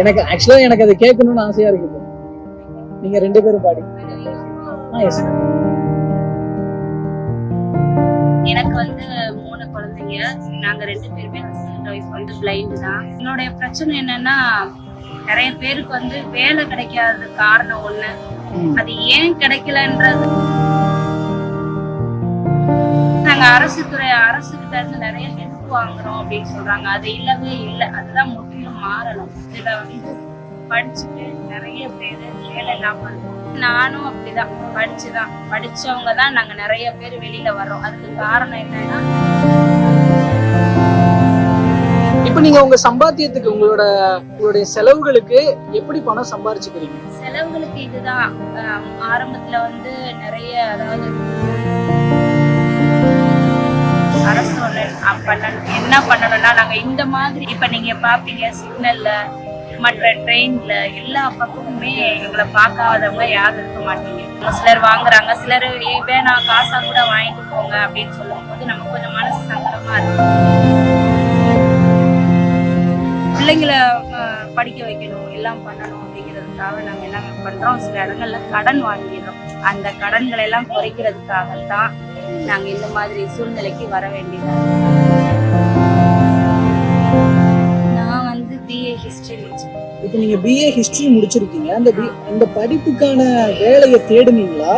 எனக்கு ஆக்சுவலா எனக்கு அதை கேட்கணும்னு ஆசையா இருக்குது நீங்க ரெண்டு பேரும் பாடி. ஆ எஸ் எனக்கு வந்து மூணு குழந்தைங்க. நாங்க ரெண்டு பேருமே ஹஸ்பண்ட் ஒய்ஃப் வந்து பிளைண்டு தான். என்னுடைய பிரச்சனை என்னன்னா நிறைய பேருக்கு வந்து வேலை கிடைக்காத காரணம் ஒண்ணு. அது ஏன் கிடைக்கலன்றது. நாங்க அரசு துறை அரசு கிட்ட இருந்து நிறைய வாங்குறோம் அப்படின்னு சொல்றாங்க. அது இல்லவே இல்லை. அதுதான் முற்றிலும் மாறணும். இதுல வந்து படிச்சுட்டு நிறைய பேர் வேலை இல்லாம நானும் அப்படிதான். படிச்சுதான். படிச்சவங்க தான் நாங்க நிறைய பேர் வெளியில வர்றோம். அதுக்கு காரணம் என்னன்னா இப்போ நீங்க உங்க சம்பாத்தியத்துக்கு உங்களோட உங்களுடைய செலவுகளுக்கு எப்படி பணம் சம்பாரிச்சுக்கிறீங்க? செலவுகளுக்கு இதுதான். ஆரம்பத்துல வந்து நிறைய அதாவது அரசு ஒண்ணு பண்ணணும். என்ன பண்ணணும்னா நாங்க இந்த மாதிரி இப்ப நீங்க பாப்பீங்க சிக்னல்ல மற்ற ட்ரெயின்ல எல்லா பக்கமுமே எங்களை பார்க்காதவங்க யாரும் இருக்க மாட்டீங்க. சிலர் வாங்குறாங்க சிலர் "ஏய், வேணாம் காசா கூட வாங்கிட்டு போங்க அப்படின்னு சொல்லும்போது நமக்கு கொஞ்சம் மனசு சங்கடமா இருக்கு. பிள்ளைங்களை படிக்க வைக்கணும் எல்லாம் பண்ணணும் அப்படிங்கிறதுக்காக நாங்கள் என்ன பண்றோம் சில இடங்கள்ல கடன் வாங்கிடுறோம். அந்த கடன்களை எல்லாம் குறைக்கிறதுக்காகத்தான் நாங்க இந்த மாதிரி சூழ்நிலைக்கு வர வேண்டியது? நான் வந்து பிஏ ஹிஸ்டரி முடிச்சேன். இப்போ நீங்க பிஏ ஹிஸ்டரி முடிச்சிருக்கீங்க. அந்த இந்த படிப்புக்கான வேலையை தேடுனீங்களா?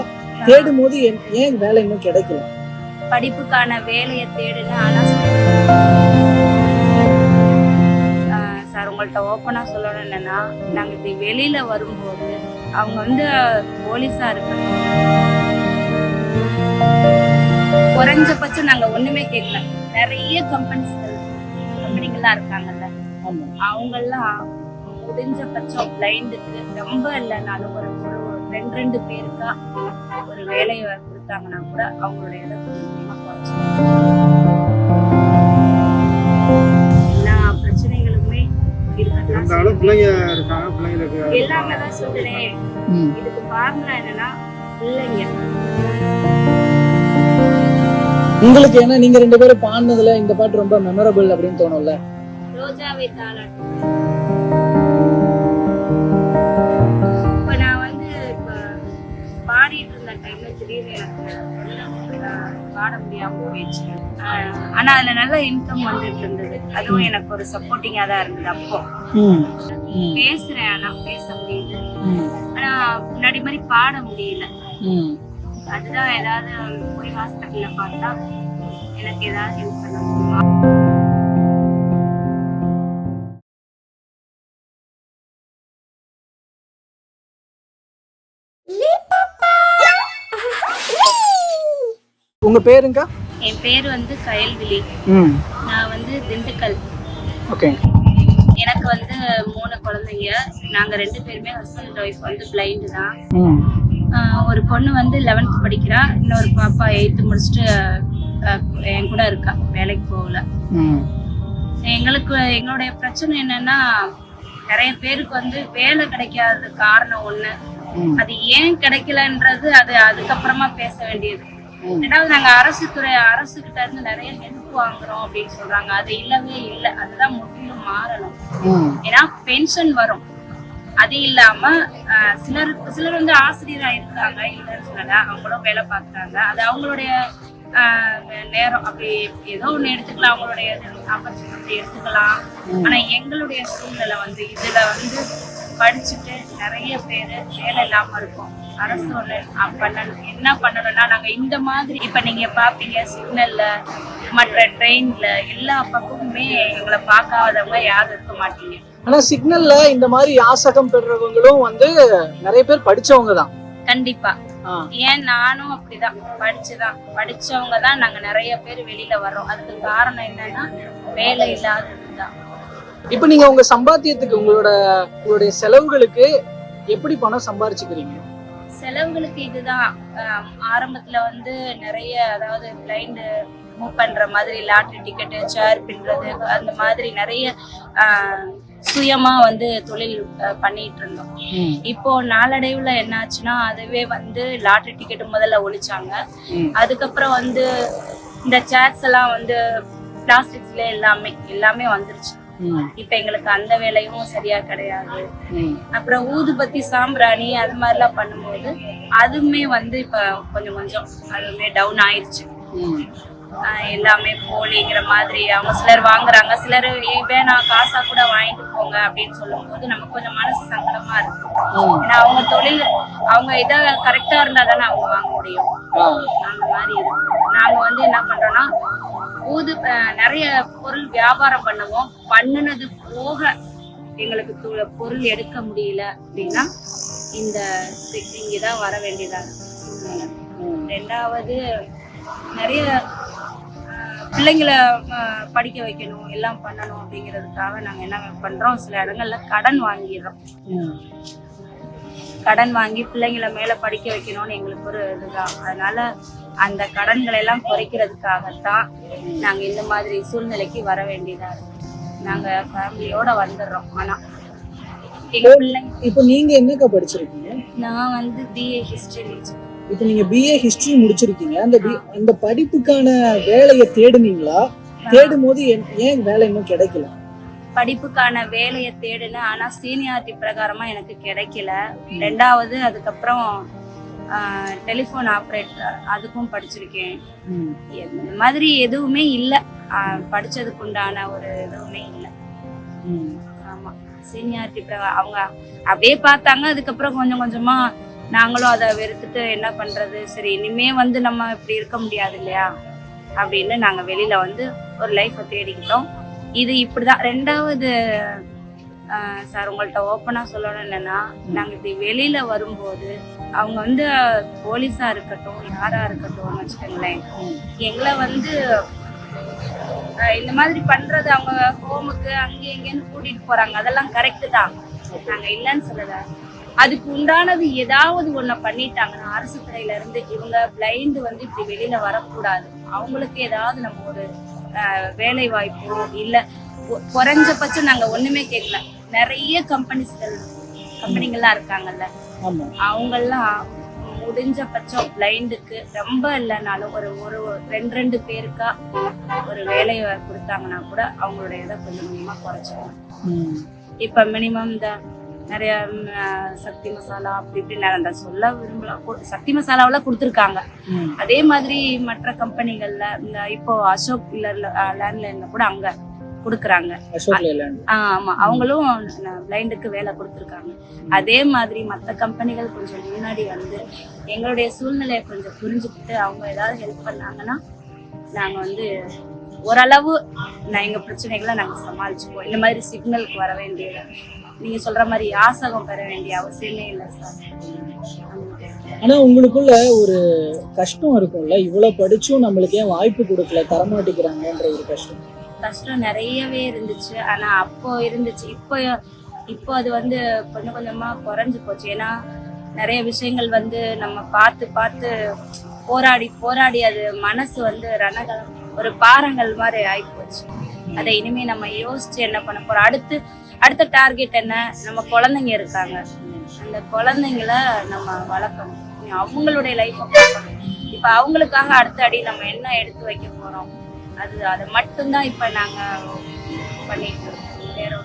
தேடும் போது ஏன் ஏன் வேலை இன்னும் கிடைக்கல? படிப்புக்கான வேலையை தேடுன ஆனா ஆஹ் சார் உங்கள்கிட்ட ஓப்பனா சொல்லணும் என்னன்னா நாங்க இப்படி வெளியில வரும்போது அவங்க வந்து போலீஸா இருக்கட்டும் குறைஞ்சபட்சம் நாங்க ஒண்ணுமே கேட்கல நிறைய கம்பெனிஸ்கள் கம்பெனிகள்லாம் இருக்காங்கல்ல அவங்கெல்லாம் முடிஞ்ச பட்சம் பிளைண்டுக்கு ரொம்ப இல்லைனாலும் ஒரு ஒரு ஒரு ரெண்டு ரெண்டு பேருக்கா ஒரு வேலையை கொடுத்தாங்கன்னா கூட அவங்களுடைய இதை கொஞ்சமா குறைச்சிக்கலாம். எல்லா பிரச்சனைகளுமே இருக்கத்தான் இருந்தாலும் பிள்ளைங்க இருக்காங்க பிள்ளைங்களுக்கு. எல்லாமே தான் சொல்றேன் ம். இதுக்கு ஃபார்முலா என்னன்னா பிள்ளைங்க உங்களுக்கு ஏன்னா நீங்க ரெண்டு பேரும் பாடினதுல இந்த பாட்டு ரொம்ப மெமரபிள் அப்படின்னு தோணும்ல. ரோஜாவை தாளாட்டும். இப்ப நான் வந்து இப்ப பாடிட்டு இருந்த டைம்ல திடீர்னு எனக்கு அஹ், பாட முடியாம போயிடுச்சு. ஆனா அதுல நல்ல இன்கம் வந்துட்டு இருந்தது. அதுவும் எனக்கு ஒரு சப்போர்ட்டிங்கா தான் இருந்தது அப்போ. பேசுறேன் ஆனா பேச முடியுது ம். ஆனா முன்னாடி மாதிரி பாட முடியல. அதுதான் ஏதாவது போய் ஹாஸ்பிட்டல்ல பார்த்தா எனக்கு ஏதாவது ஹெல்ப் பண்ண முடியுமா? உங்க பேருங்க? என் பேர் வந்து கயல்விழி நான் வந்து திண்டுக்கல். ஓகே. எனக்கு வந்து மூணு குழந்தைங்க. நாங்க ரெண்டு பேருமே ஹஸ்பண்ட் ஒய்ஃப் வந்து பிளைண்டு தான். ஒரு பொண்ணு வந்து லெவன்த் படிக்கிறா. இன்னொரு பாப்பா எயித்து முடிச்சுட்டு என் கூட இருக்கா. வேலைக்கு போகல. எங்களுக்கு எங்களுடைய பிரச்சனை என்னன்னா நிறைய பேருக்கு வந்து வேலை கிடைக்காத காரணம் ஒண்ணு. அது ஏன் கிடைக்கலன்றது அது அதுக்கப்புறமா பேச வேண்டியது. ரெண்டாவது நாங்க அரசு துறை அரசு கிட்ட இருந்து நிறைய ஹெல்ப் வாங்குறோம் அப்படின்னு சொல்றாங்க. அது இல்லவே இல்லை. அதுதான் முற்றிலும் மாறணும். ஏன்னா பென்ஷன் வரும். அது இல்லாம சிலர் சிலர் வந்து ஆசிரியரா இருக்காங்க இல்லைன்னு சொல்லல அவங்களும் வேலை பார்க்கறாங்க. அது அவங்களுடைய நேரம். அப்படி ஏதோ ஒண்ணு எடுத்துக்கலாம் அவங்களுடைய ஆப்பர்ச்சுனிட்டி எடுத்துக்கலாம். ஆனா எங்களுடைய சூழ்நிலை வந்து இதுல வந்து படிச்சுட்டு நிறைய பேர் வேலை இல்லாம இருக்கோம். அரசு அஹ், பண்ணணும். என்ன பண்ணணும்னா நாங்க இந்த மாதிரி இப்ப நீங்க பாப்பீங்க சிக்னல்ல மற்ற ட்ரெயின்ல எல்லா பக்கமுமே எங்களை பார்க்காதவங்க யாரும் இருக்க மாட்டீங்க. ஆனா சிக்னல்ல இந்த மாதிரி யாசகம் பெறுறவங்களும் வந்து நிறைய பேர் படிச்சவங்க தான். கண்டிப்பா. ஏன் நானும் அப்படிதான். படிச்சுதான். படிச்சவங்க தான் நாங்க நிறைய பேர் வெளியில வர்றோம். அதுக்கு காரணம் என்னன்னா வேலை இல்லாததுதான். இப்போ நீங்க உங்க சம்பாத்தியத்துக்கு உங்களோட உங்களுடைய செலவுகளுக்கு எப்படி பணம் சம்பாரிச்சுக்கிறீங்க? செலவுகளுக்கு இதுதான். ஆரம்பத்துல வந்து நிறைய அதாவது பிளைண்டு மூவ் பண்ற மாதிரி லாட்ரி டிக்கெட்டு சேர் பின்றது அந்த மாதிரி நிறைய சுயமா வந்து தொழில் பண்ணிட்டு இருந்தோம். இப்போ நாளடைவுல என்னாச்சுன்னா அதுவே வந்து லாட்ரி டிக்கெட் முதல்ல ஒழிச்சாங்க. அதுக்கப்புறம் வந்து இந்த சேர்ஸ் எல்லாம் வந்து பிளாஸ்டிக்ஸ்ல எல்லாமே எல்லாமே வந்துருச்சு. இப்ப எங்களுக்கு அந்த வேலையும் சரியா கிடையாது. அப்புறம் ஊதுபத்தி சாம்பிராணி அது மாதிரிலாம் பண்ணும்போது அதுவுமே வந்து இப்ப கொஞ்சம் கொஞ்சம் அதுவுமே டவுன் ஆயிடுச்சு எல்லாமே போலிங்கிற மாதிரி அவங்க சிலர் வாங்குறாங்க. சிலர் "ஏய், வேணாம் காசா கூட வாங்கிட்டு போங்க அப்படின்னு சொல்லும்போது நமக்கு கொஞ்சம் மனசு சங்கடமா இருக்கு. ஏன்னா அவங்க தொழில் அவங்க இதை கரெக்டா இருந்தா தானே அவங்க வாங்க முடியும். அந்த மாதிரி இருக்கு. நாங்க வந்து என்ன பண்றோம்னா ஊது நிறைய பொருள் வியாபாரம் பண்ணுவோம். பண்ணுனது போக எங்களுக்கு பொருள் எடுக்க முடியல அப்படின்னா இந்த சி- இங்கதான் வர வேண்டியதா இருக்கு. சூழ்நிலை. ம், ரெண்டாவது நிறைய பிள்ளைங்களை படிக்க வைக்கணும் எல்லாம் பண்ணணும் அப்படிங்கிறதுக்காக நாங்க என்ன பண்றோம் சில இடங்கள்ல கடன் வாங்கிடுறோம். கடன் வாங்கி பிள்ளைங்களை மேல படிக்க வைக்கணும்னு எங்களுக்கு ஒரு இதுதான். அதனால அந்த கடன்களை எல்லாம் குறைக்கிறதுக்காகத்தான் நாங்க இந்த மாதிரி சூழ்நிலைக்கு வர வேண்டியதா இருக்கு. நாங்க ஃபேமிலியோட வந்துடுறோம் ஆனா எங்க பிள்ளைங்க இப்போ நீங்க என்னக்கா படிச்சிருக்கீங்க? நான் வந்து பிஏ ஹிஸ்டரி இப்போ நீங்க பிஏ ஹிஸ்டரி முடிச்சிருக்கீங்க. அந்த அந்த படிப்புக்கான வேலையை தேடுனீங்களா? தேடும் போது ஏன் வேலை இன்னும் கிடைக்கல? படிப்புக்கான வேலையை தேடினேன் ஆனா சீனியாரிட்டி பிரகாரமா எனக்கு கிடைக்கல. ரெண்டாவது அதுக்கப்புறம் டெலிஃபோன் ஆப்ரேட்டர் அதுக்கும் படிச்சிருக்கேன். இந்த மாதிரி எதுவுமே இல்லை. படிச்சதுக்கு உண்டான ஒரு எதுவுமே இல்லை. ஆமா. சீனியாரிட்டி அவங்க அப்படியே பார்த்தாங்க. அதுக்கப்புறம் கொஞ்சம் கொஞ்சமா நாங்களும் அதை வெறுத்துட்டு என்ன பண்ணுறது சரி இனிமே வந்து நம்ம இப்படி இருக்க முடியாது இல்லையா? அப்படின்னு நாங்கள் வெளியில் வந்து ஒரு லைஃப்பை தேடிக்கிட்டோம். இது இப்படி தான் ரெண்டாவது சார் உங்கள்கிட்ட ஓப்பனாக சொல்லணும் என்னென்னா நாங்கள் இப்படி வெளியில் வரும்போது அவங்க வந்து போலீஸாக இருக்கட்டும் யாராக இருக்கட்டும்னு வச்சுக்கோங்களேன். எங்களை வந்து இந்த மாதிரி பண்ணுறது அவங்க ஹோமுக்கு அங்கே இங்கேன்னு கூட்டிகிட்டு போகிறாங்க அதெல்லாம் கரெக்டு தான். நாங்கள் இல்லைன்னு சொல்லலை. அதுக்கு உண்டானது ஏதாவது ஒண்ணு பண்ணிட்டாங்கன்னா அரசு துறையில இருந்து இவங்க பிளைண்ட் வந்து இப்படி வெளியில வரக்கூடாது. அவங்களுக்கு ஏதாவது நம்ம ஒரு வேலை வாய்ப்போ இல்ல குறைஞ்சபட்சம் நாங்க ஒண்ணுமே கேட்கல நிறைய கம்பெனிஸ்கள் கம்பெனிங்கெல்லாம் இருக்காங்கல்ல. அவங்கெல்லாம் முடிஞ்ச பட்சம் பிளைண்டுக்கு ரொம்ப இல்லைனாலும் ஒரு ஒரு ரெண்டு ரெண்டு பேருக்கா ஒரு வேலையை கொடுத்தாங்கன்னா கூட அவங்களோட இதை கொஞ்சம் கொஞ்சமா குறைச்சிக்கணும் ம், இப்ப மினிமம் இந்த நிறைய சக்தி மசாலா அப்படி இப்படி நான் அந்த சொல்ல விரும்பலாம் கு- சக்தி மசாலாவில் கொடுத்துருக்காங்க. அதே மாதிரி மற்ற கம்பெனிகள்ல இந்த இப்போ அசோக் லேண்ட்லைன்ல கூட அங்க கொடுக்குறாங்க. ஆமா அவங்களும் பிளைண்டுக்கு வேலை கொடுத்துருக்காங்க. அதே மாதிரி மற்ற கம்பெனிகள் கொஞ்சம் முன்னாடி வந்து எங்களுடைய சூழ்நிலையை கொஞ்சம் புரிஞ்சுக்கிட்டு அவங்க ஏதாவது ஹெல்ப் பண்ணாங்கன்னா நாங்க வந்து ஓரளவு நான் எங்க பிரச்சனைகளை நாங்க சமாளிச்சுப்போம் இந்த மாதிரி சிக்னலுக்கு வர வேண்டியது. நீங்க சொல்ற மாதிரி யாசகம் பெற வேண்டிய அவசியமே இல்லை சார் ஆனா உங்களுக்குள்ள ஒரு கஷ்டம் இருக்கும்ல? இவ்வளவு படிச்சும் நம்மளுக்கு ஏன் வாய்ப்பு கொடுக்கல? தரமாட்டேங்கிறாங்கன்ற ஒரு கஷ்டம். கஷ்டம் நிறையவே இருந்துச்சு. ஆனா அப்போ இருந்துச்சு. இப்போ இப்போ அது வந்து கொஞ்சம் கொஞ்சமா குறைஞ்சு போச்சு. ஏன்னா நிறைய விஷயங்கள் வந்து நம்ம பார்த்து பார்த்து போராடி போராடி அது மனசு வந்து ரணகலம் ஒரு பாறங்கள் மாதிரி ஆயிப்போச்சு. அதை இனிமே நம்ம யோசிச்சு என்ன பண்ண போறோம்? அடுத்து அடுத்த டார்கெட் என்ன? நம்ம குழந்தைங்க இருக்காங்க. அந்த குழந்தைங்கள நம்ம வளர்க்கணும். அவங்களுடைய லைஃப்பை பார்க்கணும். இப்போ அவங்களுக்காக அடுத்த அடி நம்ம என்ன எடுத்து வைக்க போறோம்? அது அதை மட்டும்தான் இப்ப நாங்க பண்ணிட்டு இருக்கோம். வேற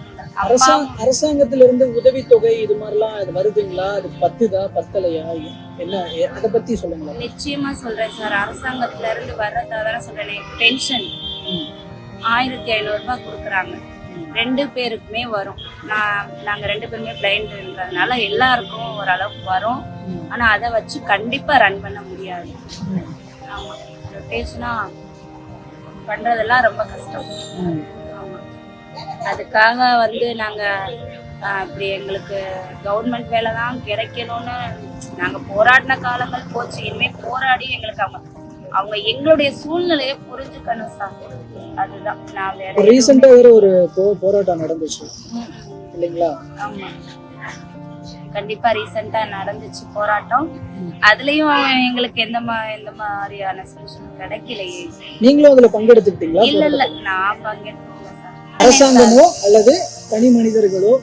அரசாங்க அரசாங்கத்துல இருந்து உதவித்தொகை இது மாதிரிலாம் இது வருதுங்களா? அது பத்துதா பத்தலையா? என்ன அதை பத்தி சொல்லுங்களேன். நிச்சயமா சொல்றேன் சார். அரசாங்கத்துல இருந்து வர்றதா தானே சொல்றேன். பென்ஷன். ஆயிரத்தி ஐநூறு ரூபாய் கொடுக்குறாங்க. ரெண்டு பேருக்குமே வரும் நான் நாங்க ரெண்டு பேருமே பிளைண்ட்ன்றதுனால எல்லாருக்கும் ஓரளவுக்கு வரும் ம். ஆனா அதை வச்சு கண்டிப்பா ரன் பண்ண முடியாது ம். ஆமா ரொட்டேஷனா பண்றதெல்லாம் ரொம்ப கஷ்டம் ம். ஆமா. அதுக்காக வந்து நாங்க ஆஹ், இப்படி எங்களுக்கு கவர்மெண்ட் வேலை தான் கிடைக்கணும்னு நாங்க போராடின காலங்கள் போச்சு இனிமே போராடி எங்களுக்கு அவங்க அவங்க எங்களுடைய சூழ்நிலையை புரிஞ்சுக்கணும் சார். அதுதான். நான் வேற ரீசெண்டா வேற ஒரு போராட்டம் நடந்துச்சு. இல்லைங்களா? ஆமா. கண்டிப்பா ரீசெண்டா நடந்துச்சு போராட்டம். அதுலயும் எங்களுக்கு எந்த எந்த மாதிரியான சொல்யூஷன் கிடைக்கலையே. நீங்களும் அதுல பங்கெடுத்துக்கிட்டீங்களா? இல்ல இல்ல. நான் பங்கேற்கல சார். அரசாங்கமோ அல்லது தனி மனிதர்களோ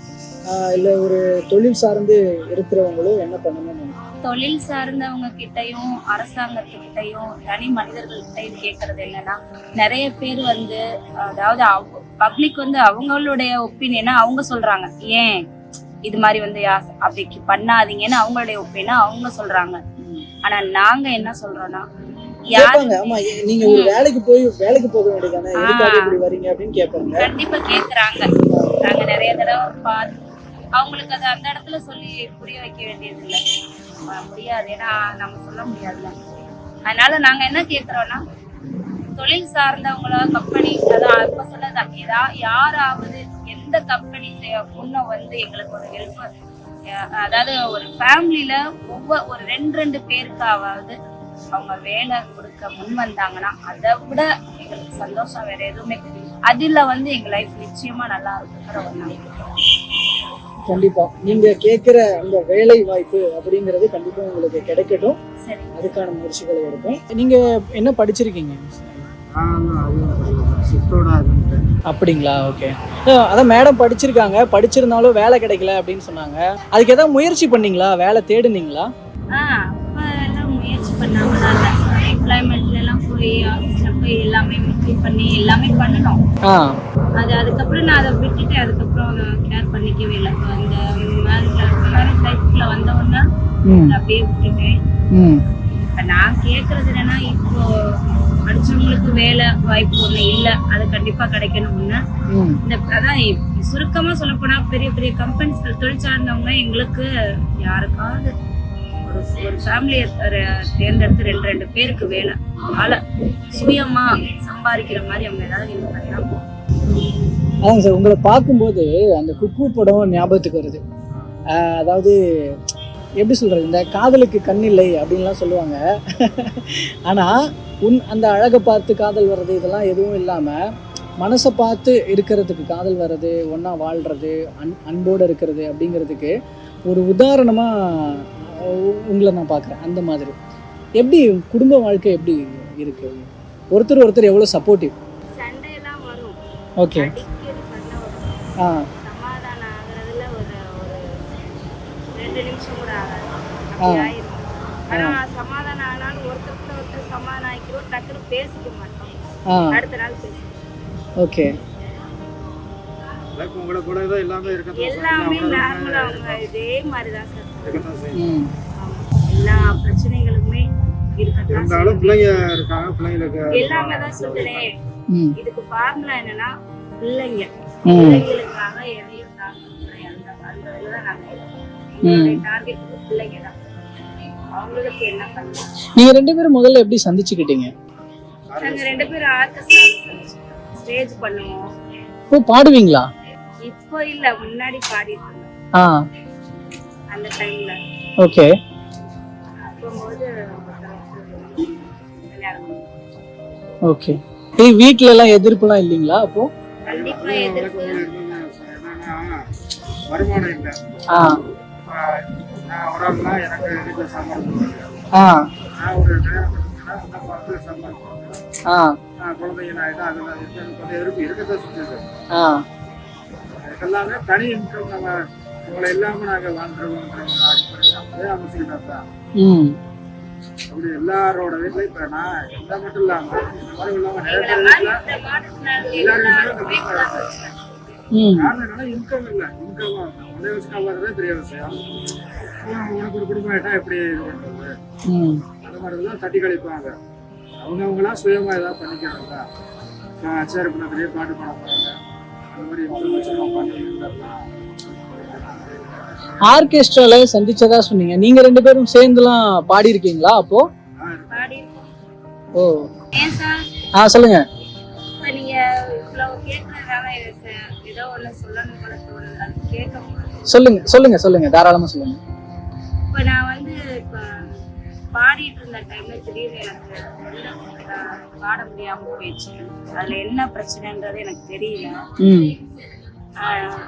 இல்ல ஒரு தொழில் சார்ந்து இருக்கிறவங்களும் என்ன பண்ணணும்னு? தொழில் சார்ந்தவங்க கிட்டயும் அரசாங்கத்துக்கிட்டையும் தனி மனிதர்கள்கிட்டையும் கேட்கறது என்னன்னா நிறைய பேர் வந்து அதாவது பப்ளிக் வந்து அவங்களுடைய ஒப்பீனியனை அவங்க சொல்றாங்க. ஏன் இது மாதிரி வந்து அப்படி பண்ணாதீங்கன்னு அவங்களுடைய ஒப்பீனியனை அவங்க சொல்றாங்க. ஆனா நாங்க என்ன சொல்றோம்னா நீங்க ஒரு வேலைக்கு போய் வேலைக்கு போக வேண்டியதானே எதுக்காக இப்படி வரீங்க அப்படின்னு கேட்பாங்க கண்டிப்பா கேக்குறாங்க. நாங்க நிறைய தடவை பார்த்து அவங்களுக்கு அதை அந்த இடத்துல சொல்லி புரிய வைக்க வேண்டியது இல்லை முடியாது. ஏன்னா நம்ம சொல்ல முடியாதுல்ல. அதனால நாங்க என்ன கேட்குறோன்னா தொழில் சார்ந்தவங்கள கம்பெனி அதான் இப்ப சொன்னது ஏதாவது யாராவது எந்த கம்பெனி பொண்ணை வந்து எங்களுக்கு ஒரு ஹெல்ப் அதாவது ஒரு ஃபேமிலியில ஒவ்வொரு ஒரு ரெண்டு ரெண்டு பேருக்காவது அவங்க வேலை கொடுக்க முன் வந்தாங்கன்னா அதை விட எங்களுக்கு சந்தோஷம் வேற எதுவுமே அதில் வந்து எங்க லைஃப் நிச்சயமா நல்லா இருக்குங்கிற ஒரு நம்பிக்கை. கண்டிப்பா. நீங்க கேட்கிற அந்த வேலை வாய்ப்பு அப்படிங்கிறது கண்டிப்பா உங்களுக்கு கிடைக்கட்டும். சரி. அதுக்கான முயற்சிகளை எடுப்போம். நீங்க என்ன படிச்சிருக்கீங்க? அப்படிங்களா? ஓகே. அதான் மேடம் படிச்சிருக்காங்க. படிச்சிருந்தாலும் வேலை கிடைக்கல அப்படின்னு சொன்னாங்க. அதுக்கு ஏதாவது முயற்சி பண்ணீங்களா? வேலை தேடுனீங்களா? முயற்சி பண்ணாங்க. போய் ஆஃபீஸ்ல போய் எல்லாமே மீட் பண்ணி எல்லாமே பண்ணணும். அது அதுக்கப்புறம் நான் அதை விட்டுட்டு அதுக்கப்புறம் கேர் பண்ணிக்கவே இல்லை. அந்த மேரேஜ் லைஃப்ல வந்தவொடனே அப்படியே விட்டுட்டேன். இப்ப நான் கேக்குறது என்னன்னா இப்போ படிச்சவங்களுக்கு வேலை வாய்ப்பு ஒண்ணு இல்ல. அது கண்டிப்பா கிடைக்கணும் ஒண்ணு. ம். இந்த அதான் இப்ப சுருக்கமா சொல்ல போனா பெரிய பெரிய கம்பெனிஸ்கள் தொழில் சார்ந்தவங்க எங்களுக்கு யாருக்காவது ஒரு ஒரு ஃபேமிலியை தேர்ந்தெடுத்து ரெண்டு ரெண்டு பேருக்கு வேலை. அதனால் சுயமா சம்பாதிக்கிற மாதிரி அவங்க ஏதாவது இது பண்ணலாம். ஆமாம் சார் உங்களை பார்க்கும்போது அந்த குக்கு படம் ஞாபகத்துக்கு வருது. அதாவது எப்படி சொல்கிறது இந்த காதலுக்கு கண் இல்லை அப்படின்லாம் சொல்லுவாங்க. ஆனால் உன் அந்த அழகை பார்த்து காதல் வர்றது இதெல்லாம் எதுவும் இல்லாமல் மனசை பார்த்து இருக்கிறதுக்கு காதல் வர்றது ஒன்றா வாழ்கிறது அன் அன்போடு இருக்கிறது அப்படிங்கிறதுக்கு ஒரு உதாரணமாக உங்களை நான் பார்க்குறேன். அந்த மாதிரி. எப்படி குடும்ப வாழ்க்கை எப்படி இருக்கு? ஒருத்தர் ஒருத்தர் எவ்வளோ சப்போர்ட்டிவ் ஓகே ஆ. சமாதானம் ஆகுறதுல ஒரு ஒரு ரெண்டு நிமிஷம் கூட ஆகாது. ஆ. ஓகே உங்களை கூட தான் எல்லாமே இருக்கத்தான் எல்லாமே செய்யும். நார்மலா அவங்க இதே மாதிரிதான் சார். எல்லா பிரச்சனைகளுமே இருந்தாலும் பிள்ளைங்க இருக்காங்க பிள்ளைங்களுக்கு எல்லாமே தான் சொல்றேன். ம். இதுக்கு ஃபார்முலா என்னன்னா பிள்ளைங்க. பிள்ளைங்களுக்காக எதையும் நாங்க எங்களுடைய டார்கெட் பிள்ளைங்க தான் அவங்களுக்கு என்ன பண்ணலாம் நீங்க ரெண்டு பேரும் முதல்ல எப்படி சந்திச்சுக்கிட்டீங்க? நாங்க ரெண்டு பேரும் ஆர்கெஸ்ட்ரா ஸ்டேஜ் பண்ணுவோம். இப்போ பாடுவீங்களா? இப்போ இல்ல முன்னாடி பாடிட்டு இருந்தோம் ஆ. அந்த டைம்ல ஓகே. அப்போது. ஓகே. ஏய் வீட்ல எல்லாம் எதிர்ப்புலாம் இல்லைங்களா அப்போ? கண்டிப்பா எதிர்ப்பு. வருமானம் இல்லை ஆ. நான் ஒரு ஆள்னா எனக்கு வீட்டில் சாம்பார் போடுவாங்க ஆ. நான் ஒரு கல்யாணம் பண்ணிட்டேன்னா அந்த பார்த்து சாம்பார் போடுவேன் ஆ நான் குழந்தைங்க நான் இதான் அதில் இருக்கிறது கொஞ்சம் இருக்கு இருக்கத்தான் செஞ்சது ஆ. எல்லாமே தனி இன்கம் நம்ம உங்களை இல்லாமல் நாங்கள் வாழ்ந்துருவோங்கிற ஒரு அடிப்படை அப்படியே அமைச்சுக்கிட்டா தான் ம். அப்படி எல்லாரோட வீட்லையும் இப்போ நான் எந்த மட்டும் இல்லாமல் இந்த மாதிரி உள்ளவங்க வீட்டில் இந்த இந்த காரணம் என்னன்னா இன்கம் இல்லை. இன்கம் ஒரே வச்சு காப்பாடுறதே பெரிய விஷயம். உனக்கு ஒரு குடும்பம் ஆயிட்டா எப்படி இது பண்றது? ம். அந்த மாதிரி தான் தட்டி கழிப்பாங்க. அவங்க அவங்களாம் சுயமா ஏதாவது பண்ணிக்கிறாங்க. சரி பண்ண பெரிய பாட்டு பாட போறாங்க. ஆர்கெஸ்ட்ரால சந்திச்சதா சொன்னீங்க. நீங்க ரெண்டு பேரும் சேர்ந்துலாம் பாடி இருக்கீங்களா அப்போ பாடி ஓ. ஆ சொல்லுங்க. சொல்லுங்க சொல்லுங்க சொல்லுங்க. தாராளமா சொல்லுங்க. இப்ப நான் வந்து இப்ப பாடிட்டு இருந்த டைம்ல திடீர்னு எனக்கு பாட முடியாம போயிடுச்சு. அதுல என்ன பிரச்சனைன்றது எனக்கு தெரியல.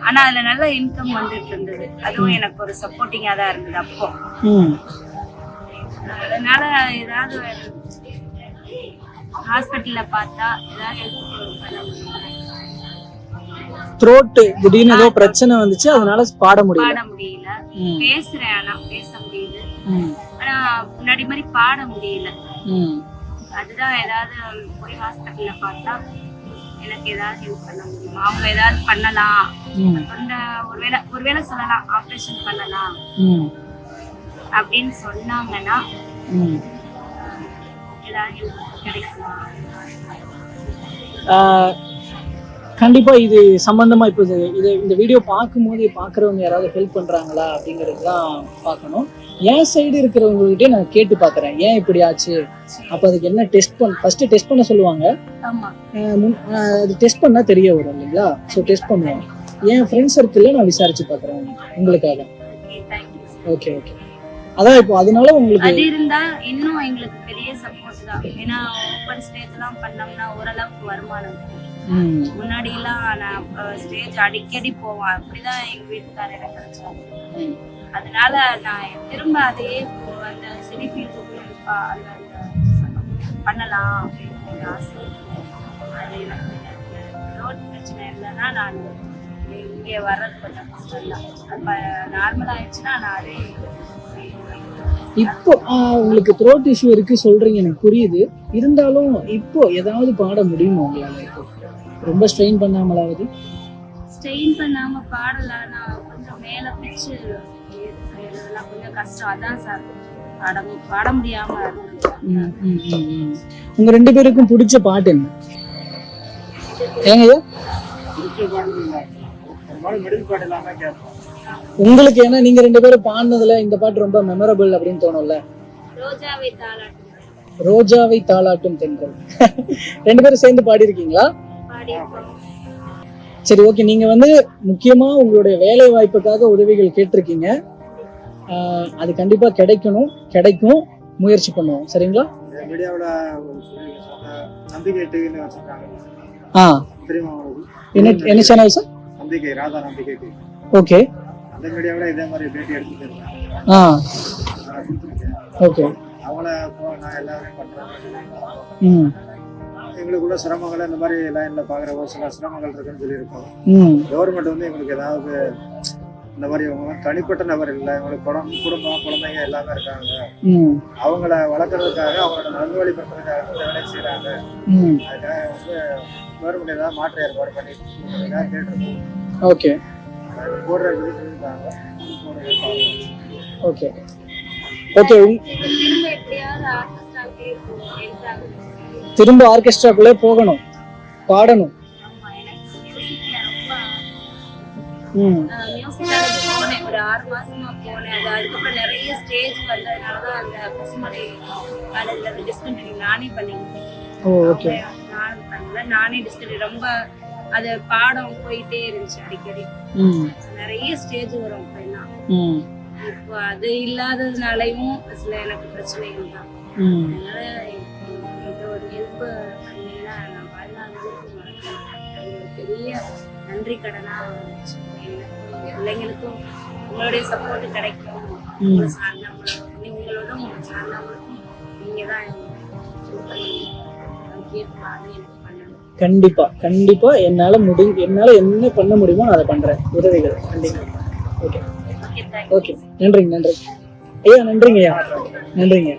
ஆனா அதுல நல்ல இன்கம் வந்துட்டு இருந்தது. அதுவும் எனக்கு ஒரு சப்போர்ட்டிங்கா தான் இருந்தது அப்போ. அதனால ஏதாவது ஹாஸ்பிட்டல்ல பார்த்தா த்ரோட்டு திடீர்னு ஏதோ பிரச்சனை வந்துச்சு அதனால பாட முடியல. பாட முடியல. பேசுறேன் ஆனா பேச முடியுது ஆனா முன்னாடி மாதிரி பாட முடியல. அதுதான் ஏதாவது போய் ஹாஸ்பிட்டல்ல பார்த்தா எனக்கு ஏதாவது ஹெல்ப் பண்ண முடியுமா? அவங்க ஏதாவது பண்ணலாம். தொண்டை ஒருவேளை ஒருவேளை சொல்லலாம் ஆப்ரேஷன் பண்ணலாம். அப்படின்னு சொன்னாங்கன்னா. ஏதாவது கிடைக்குமா? ஆஹ், கண்டிப்பா இது சம்பந்தமா இப்போ இது இது இந்த வீடியோ பார்க்கும்போது பார்க்குறவங்க யாராவது ஹெல்ப் பண்றாங்களா அப்படிங்கிறது தான் பார்க்கணும். என் சைடு இருக்கிறவங்ககிட்டே நான் கேட்டு பார்க்குறேன். ஏன் இப்படி ஆச்சு? அப்போ அதுக்கு என்ன டெஸ்ட் பண்ண ஃபர்ஸ்ட் டெஸ்ட் பண்ண சொல்லுவாங்க. அது டெஸ்ட் பண்ணா தெரிய வரும் இல்லைங்களா? ஸோ டெஸ்ட் பண்ணுவோம். என் ஃப்ரெண்ட் சர்க்கிளில் நான் விசாரிச்சு பார்க்குறேன் உங்களுக்காக. ஓகே ஓகே அதான் இப்போ அதனால உங்களுக்கு அது இருந்தா இன்னும் எங்களுக்கு பெரிய சப்போர்ட் தான். ஏன்னா ஓப்பன் ஸ்டேஜ்லாம் பண்ணோம்னா ஓரளவுக்கு வருமானம் முன்னாடி எல்லாம் நான் ஸ்டேஜ் அடிக்கடி போவேன். அப்படிதான் எங்க வீட்டுக்காரர் எனக்கு அதனால நான் திரும்ப அதே அந்த ஃபீல்டுக்குள்ள இருப்பா அந்த பண்ணலாம் அப்படின்னு ஆசை. அது எனக்கு ரோட் பிரச்சனை இல்லைன்னா நான் இங்கே வர்றது கொஞ்சம் கஷ்டம் தான். அப்போ நார்மல் ஆயிடுச்சுன்னா நான் அதே இப்போ உங்களுக்கு த்ரோட் இஷ்யூ இருக்கு சொல்றீங்க எனக்கு புரியுது. இருந்தாலும் இப்போ ஏதாவது பாட முடியுமா உங்களால? இப்போ ரொம்ப ஸ்ட்ரெயின் பண்ணாமலாவது? ஸ்ட்ரெயின் பண்ணாம பாடலாம் நான் மேல பிச்சு எழுதலாம் கொஞ்சம் கஷ்டம். அதான் சார் பாட பாட முடியாம இருக்கு. உங்க ரெண்டு பேருக்கும் பிடிச்ச பாட்டு என்ன? ஏங்க? பிடிச்ச உங்களுக்கு ஏன்னா நீங்க ரெண்டு பேரும் பாடினதுல இந்த பாட்டு ரொம்ப மெமரபிள் அப்படின்னு தோணும்ல. ரோஜாவை தாளாட்டும். ரோஜாவை தாளாட்டும் தென்றல். ரெண்டு பேரும் சேர்ந்து பாடியிருக்கீங்களா? பாடியிருக்கோம். சரி ஓகே நீங்க வந்து முக்கியமா உங்களுடைய வேலை வாய்ப்புக்காக உதவிகள் கேட்டிருக்கீங்க. அது கண்டிப்பா கிடைக்கணும் கிடைக்கும் முயற்சி பண்ணுவோம். சரிங்களா? நம்பிக்கை ஆ. என்ன என்ன சேனல் சார் நம்பிக்கை ராதா நம்பிக்கைக்கு ஓகே அந்த மீடியாவில் இதே மாதிரி பேட்டி எடுத்துட்டு ஆ. ஓகே அவங்கள நான் எல்லாரையும் பண்ணுறேன். ம். எங்களுக்குள்ள சிரமங்களை இந்த மாதிரி லைனில் பார்க்குற ஒரு சில சிரமங்கள் இருக்குன்னு சொல்லியிருக்கோம். கவர்மெண்ட் வந்து எங்களுக்கு ஏதாவது இந்த மாதிரி இவங்க தனிப்பட்ட நபர் இல்லை எங்களுக்கு குடம் குடும்பம் குழந்தைங்க எல்லாமே இருக்காங்க. அவங்கள வளர்க்குறதுக்காக அவங்களோட நல்வழிப்படுத்துறதுக்காக இந்த வேலை செய்கிறாங்க அதுக்காக வந்து கவர்மெண்ட் ஏதாவது மாற்று ஏற்பாடு பண்ணி கேட்டிருக்கோம். ஓகே. சொல்லி சொல்லியிருக்காங்க. ஓகே. ஓகே. திரும்ப ஆர்கெஸ்ட்ராக்குள்ளே போகணும் பாடணும். ம். ஒரு ஆறு மாசமா போனேன். அது அதுக்கப்புறம் நிறைய ஸ்டேஜ் வந்ததுனால தான் அந்த பசுமலை காலேஜில் அந்த டிஸ்கண்டினியூ நானே பண்ணிக்கிட்டேன். நானே டிஸ்கண்டினியூ ரொம்ப அது பாடம் போயிட்டே இருந்துச்சு அடிக்கடி. நிறைய ஸ்டேஜ் வரும் ம். இப்போ அது இல்லாததுனாலையும் சில எனக்கு பிரச்சனைகள் தான் அதனால பெரிய நன்றி கடனா இருந்துச்சு. எனக்கும் என் பிள்ளைங்களுக்கும் உங்களுடைய சப்போர்ட் கிடைக்கும். உங்களை சார்ந்தவங்களும் உங்களோட உங்களை சார்ந்தவங்களுக்கும் நீங்க தான் எனக்கு கண்டிப்பா கண்டிப்பா என்னால முடி என்னால என்ன பண்ண முடியுமோ நான் அதை பண்றேன். உதவிகள் கண்டிப்பா. ஓகே ஓகே நன்றிங்க நன்றி. ஐயா நன்றிங்க ஐயா நன்றிங்க.